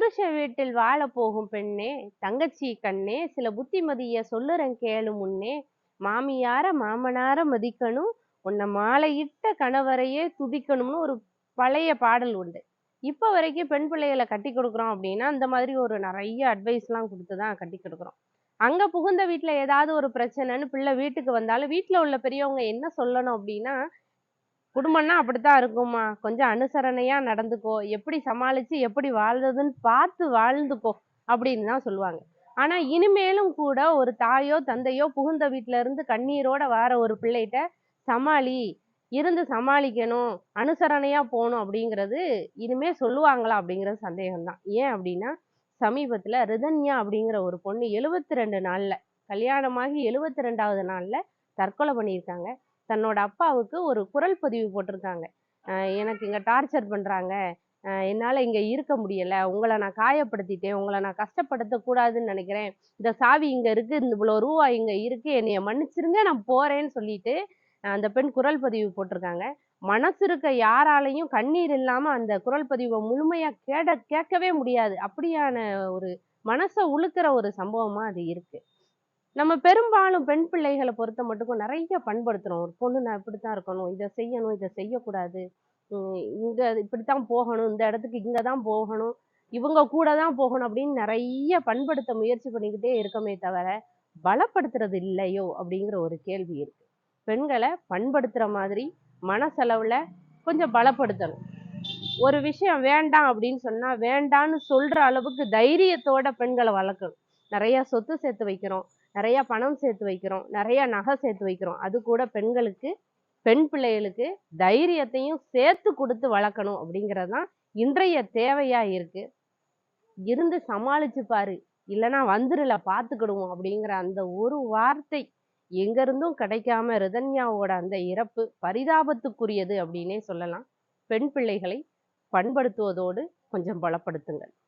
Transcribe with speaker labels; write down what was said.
Speaker 1: புருஷ வீட்டில் வாழ போகும் பெண்ணே தங்கச்சி கண்ணே சில புத்திமதிய சொல்லுறேன் கேளு முன்னே மாமியார மாமனார மதிக்கணும் உன்னை மாலையிட்ட கணவரையே துதிக்கணும்னு ஒரு பழைய பாடல் உண்டு. இப்போ வரைக்கும் பெண் பிள்ளைகளை கட்டி கொடுக்குறோம் அப்படின்னா இந்த மாதிரி ஒரு நிறைய அட்வைஸ்லாம் கொடுத்து தான் கட்டி கொடுக்குறோம். அங்க புகுந்த வீட்டுல ஏதாவது ஒரு பிரச்சனைன்னு பிள்ளை வீட்டுக்கு வந்தாலும் வீட்டுல உள்ள பெரியவங்க என்ன சொல்லணும் அப்படின்னா குடும்பம்னா அப்படித்தான் இருக்கும்மா. கொஞ்சம் அனுசரணையா நடந்துக்கோ. எப்படி சமாளிச்சு எப்படி வாழ்றதுன்னு பார்த்து வாழ்ந்துக்கோ அப்படின்னு தான் சொல்லுவாங்க. ஆனா இனிமேலும் கூட ஒரு தாயோ தந்தையோ புகுந்த வீட்ல இருந்து கண்ணீரோட வார ஒரு பிள்ளைகிட்ட சமாளி இருந்து சமாளிக்கணும் அனுசரணையா போகணும் அப்படிங்கிறது இனிமே சொல்லுவாங்களா அப்படிங்கிறது சந்தேகம்தான். ஏன் அப்படின்னா சமீபத்துல ரிதன்யா அப்படிங்கிற ஒரு பொண்ணு எழுபத்தி ரெண்டு நாள்ல கல்யாணமாகி எழுபத்தி ரெண்டாவது நாள்ல தற்கொலை பண்ணியிருக்காங்க. தன்னோட அப்பாவுக்கு ஒரு குரல் பதிவு போட்டிருக்காங்க. எனக்கு இங்கே டார்ச்சர் பண்ணுறாங்க என்னால் இங்கே இருக்க முடியல. உங்களை நான் காயப்படுத்திட்டேன். உங்களை நான் கஷ்டப்படுத்தக்கூடாதுன்னு நினைக்கிறேன். இந்த சாவி இங்கே இருக்குது இந்த இவ்வளோ ரூபா இங்கே இருக்குது என்னைய மன்னிச்சிருங்க நான் போகிறேன்னு சொல்லிட்டு அந்த பெண் குரல் பதிவு போட்டிருக்காங்க. மனசு இருக்க யாராலையும் கண்ணீர் இல்லாமல் அந்த குரல் பதிவை முழுமையாக கேட கேட்கவே முடியாது. அப்படியான ஒரு மனசை உழுக்கிற ஒரு சம்பவமாக அது இருக்குது நம்ம பெரும்பாலும் பெண் பிள்ளைகளை பொறுத்த மட்டுக்கும் நிறைய பண்படுத்துறோம். ஒரு பொண்ணு நான் இப்படித்தான் இருக்கணும் இதை செய்யணும் இதை செய்யக்கூடாது. உம் இங்க இப்படித்தான் போகணும் இந்த இடத்துக்கு இங்க தான் போகணும் இவங்க கூட தான் போகணும் அப்படின்னு நிறைய பண்படுத்த முயற்சி பண்ணிக்கிட்டே இருக்கமே தவிர பலப்படுத்துறது இல்லையோ அப்படிங்கிற ஒரு கேள்வி இருக்கு. பெண்களை பண்படுத்துற மாதிரி மனசளவுல கொஞ்சம் பலப்படுத்தணும். ஒரு விஷயம் வேண்டாம் அப்படின்னு சொன்னா வேண்டான்னு சொல்ற அளவுக்கு தைரியத்தோட பெண்களை வளர்க்கணும். நிறைய சொத்து சேர்த்து வைக்கிறோம். நிறைய பணம் சேர்த்து வைக்கிறோம். நிறைய நகை சேர்த்து வைக்கிறோம். அது கூட பெண்களுக்கு பெண் பிள்ளைகளுக்கு தைரியத்தையும் சேர்த்து கொடுத்து வளர்க்கணும் அப்படிங்கிறது தான் இன்றைய தேவையா இருக்கு. இருந்து சமாளிச்சு பாரு. இல்லைன்னா வந்துருல பார்த்துக்கிடுவோம் அப்படிங்கிற அந்த ஒரு வார்த்தை எங்கேருந்தும் கிடைக்காம ரிதன்யாவோட அந்த இறப்பு பரிதாபத்துக்குரியது அப்படின்னே சொல்லலாம். பெண் பிள்ளைகளை பண்படுத்துவதோடு கொஞ்சம் பலப்படுத்துங்கள்.